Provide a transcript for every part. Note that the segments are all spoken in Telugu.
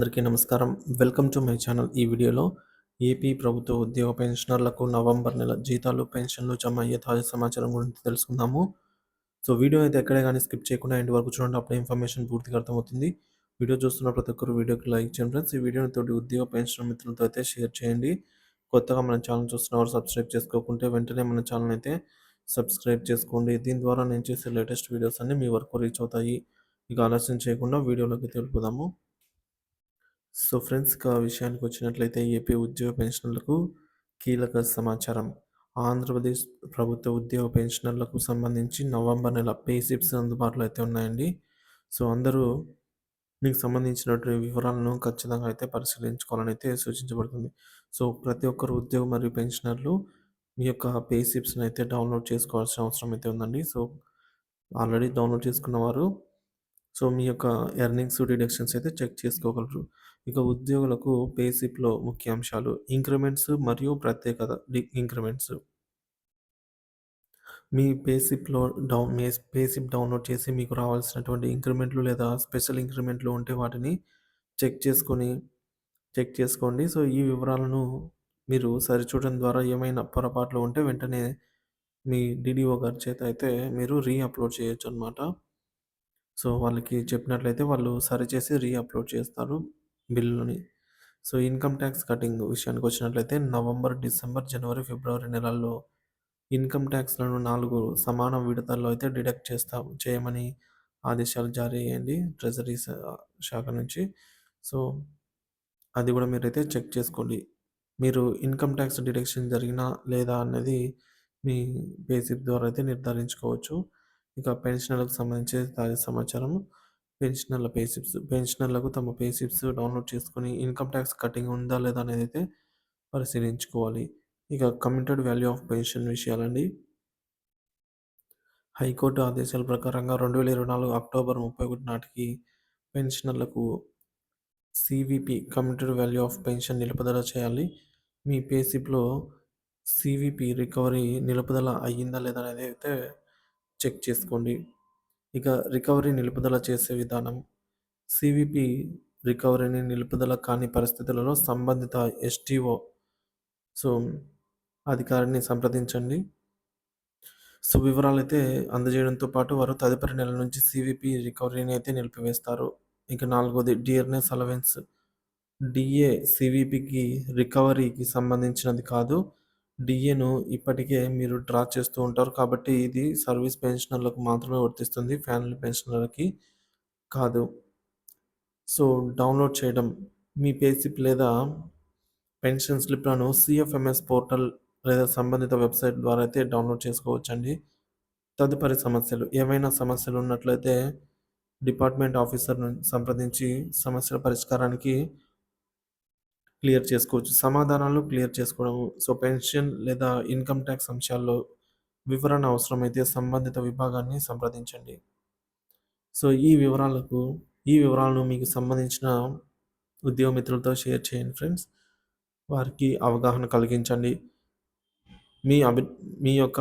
అందరికీ నమస్కారం. Welcome to my channel. ఈ వీడియోలో ఏపీ ప్రభుత్వ ఉద్యోగ పెన్షనర్లకు నవంబర్ నెల జీతాలు పెన్షన్లు జమ అయ్యే తాజా సమాచారం గురించి తెలుసుకుందాము. సో వీడియో అయితే ఎక్కడే కానీ స్కిప్ చేయకుండా ఎండ్ వరకు చూడండి. అప్పుడే ఇన్ఫర్మేషన్ పూర్తిగా అర్థమవుతుంది. వీడియో చూస్తున్న ప్రతి ఒక్కరు వీడియోకి లైక్ చేయండి ఫ్రెండ్స్. ఈ వీడియోని తోటి ఉద్యోగ పెన్షన్ మిత్రులతో అయితే షేర్ చేయండి. కొత్తగా మన ఛానల్ చూస్తున్నవారు సబ్స్క్రైబ్ చేసుకోకుంటే వెంటనే మన ఛానల్ అయితే సబ్స్క్రైబ్ చేసుకోండి. దీని ద్వారా నేను చేసే లేటెస్ట్ వీడియోస్ అన్నీ మీ వరకు రీచ్ అవుతాయి. ఇక ఆలస్యం చేయకుండా వీడియోలోకి తెలుపుదాము సో ఫ్రెండ్స్ విషయానికి వచ్చినట్లయితే ఏపీ ఉద్యోగ పెన్షనర్లకు కీలక సమాచారం. ఆంధ్రప్రదేశ్ ప్రభుత్వ ఉద్యోగ పెన్షనర్లకు సంబంధించి నవంబర్ నెల పేసిప్స్ అందుబాటులో అయితే ఉన్నాయండి. సో అందరూ మీకు సంబంధించినటువంటి వివరాలను ఖచ్చితంగా అయితే పరిశీలించుకోవాలని అయితే సూచించబడుతుంది. సో ప్రతి ఒక్కరు ఉద్యోగం మరియు పెన్షనర్లు మీ యొక్క పేసిప్స్ని అయితే డౌన్లోడ్ చేసుకోవాల్సిన అవసరం అయితే ఉందండి. సో ఆల్రెడీ డౌన్లోడ్ చేసుకున్న వారు సో మీ యొక్క ఎర్నింగ్స్ డిడక్షన్స్ అయితే చెక్ చేసుకోగలరు ఇక ఉద్యోగులకు పేసిప్లో ముఖ్యాంశాలు ఇంక్రిమెంట్స్ మరియు ప్రత్యేకత డి ఇంక్రిమెంట్స్. మీ పేసిప్లో డౌన్ మీ పేసిప్ డౌన్‌లోడ్ చేసి మీకు రావాల్సినటువంటి ఇంక్రిమెంట్లు లేదా స్పెషల్ ఇంక్రిమెంట్లు ఉంటే వాటిని చెక్ చేసుకొని చెక్ చేసుకోండి. సో, ఈ వివరాలను మీరు సరిచూడడం ద్వారా ఏమైనా పొరపాట్లు ఉంటే వెంటనే మీ డిడిఓ గారి చేత అయితే మీరు రీఅప్లోడ్ చేయొచ్చు అనమాట సో, వాళ్ళకి చెప్పినట్లయితే వాళ్ళు సరిచేసి రీ అప్‌లోడ్ చేస్తారు. బిల్లుని. సో ఇన్కమ్ ట్యాక్స్ కటింగ్ విషయానికి వచ్చినట్లయితే నవంబర్ డిసెంబర్ జనవరి ఫిబ్రవరి నెలల్లో ఇన్కమ్ ట్యాక్స్లను నాలుగు సమాన విడతల్లో అయితే డిడక్ట్ చేస్తాం చేయమని ఆదేశాలు జారీ అయ్యండి ట్రెజరీ శాఖ నుంచి. సో అది కూడా మీరైతే చెక్ చేసుకోండి. మీరు ఇన్కమ్ ట్యాక్స్ డిడక్షన్ జరిగినా లేదా అనేది మీ బేసిక్ ద్వారా అయితే నిర్ధారించుకోవచ్చు. ఇక పెన్షనర్లకు సంబంధించి తాజా సమాచారం పెన్షనర్ల పే స్లిప్స్ పెన్షనర్లకు తమ పే స్లిప్స్ డౌన్లోడ్ చేసుకొని ఇన్కమ్ ట్యాక్స్ కటింగ్ ఉందా లేదా అనేది అయితే పరిశీలించుకోవాలి. ఇక కమిటెడ్ వాల్యూ ఆఫ్ పెన్షన్ విషయాలండి. హైకోర్టు ఆదేశాల ప్రకారంగా రెండు వేల ఇరవై నాలుగు అక్టోబర్ ముప్పై ఒకటి నాటికి పెన్షనర్లకు CVP committed value of pension నిలుపుదల చేయాలి. మీ పేసిప్లో సివిపి రికవరీ నిలుపుదల అయ్యిందా లేదా అనేది అయితే చెక్ చేసుకోండి. ఇక రికవరీ నిలుపుదల చేసే విధానం. సివిపి రికవరీని నిలుపుదల కాని పరిస్థితులలో సంబంధిత ఎస్టీఓ సో అధికారిని సంప్రదించండి. సో వివరాలు అయితే అందజేయడంతో పాటు వారు తదుపరి నెల నుంచి సివిపి రికవరీని అయితే నిలిపివేస్తారు. ఇక నాలుగోది డియర్నెస్ అలవెన్స్. డిఏ సివిపికి రికవరీకి సంబంధించినది కాదు. డిఏను ఇప్పటికే మీరు డ్రా చేస్తూ ఉంటారు. కాబట్టి ఇది సర్వీస్ పెన్షనర్లకు మాత్రమే వర్తిస్తుంది. ఫ్యామిలీ పెన్షనర్లకి కాదు. సో డౌన్లోడ్ చేయడం మీ పేసిప్ లేదా పెన్షన్ స్లిప్లను సిఎఫ్ఎంఎస్ పోర్టల్ లేదా సంబంధిత వెబ్సైట్ ద్వారా అయితే డౌన్లోడ్ చేసుకోవచ్చండి. తదుపరి సమస్యలు. ఏవైనా సమస్యలు ఉన్నట్లయితే డిపార్ట్మెంట్ ఆఫీసర్ను సంప్రదించి సమస్యల పరిష్కారానికి క్లియర్ చేసుకోవచ్చు. సమాధానాలు క్లియర్ చేసుకోవడము సో పెన్షన్ లేదా ఇన్కమ్ ట్యాక్స్ అంశాల్లో వివరణ అవసరమైతే సంబంధిత విభాగాన్ని సంప్రదించండి. సో ఈ వివరాలకు ఈ వివరాలను మీకు సంబంధించిన ఉద్యోగ మిత్రులతో షేర్ చేయండి ఫ్రెండ్స్. వారికి అవగాహన కలిగించండి. మీ అభి మీ యొక్క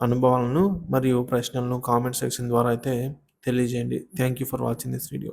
అనుభవాలను మరియు ప్రశ్నలను కామెంట్ సెక్షన్ ద్వారా అయితే తెలియజేయండి. Thank you for watching this video.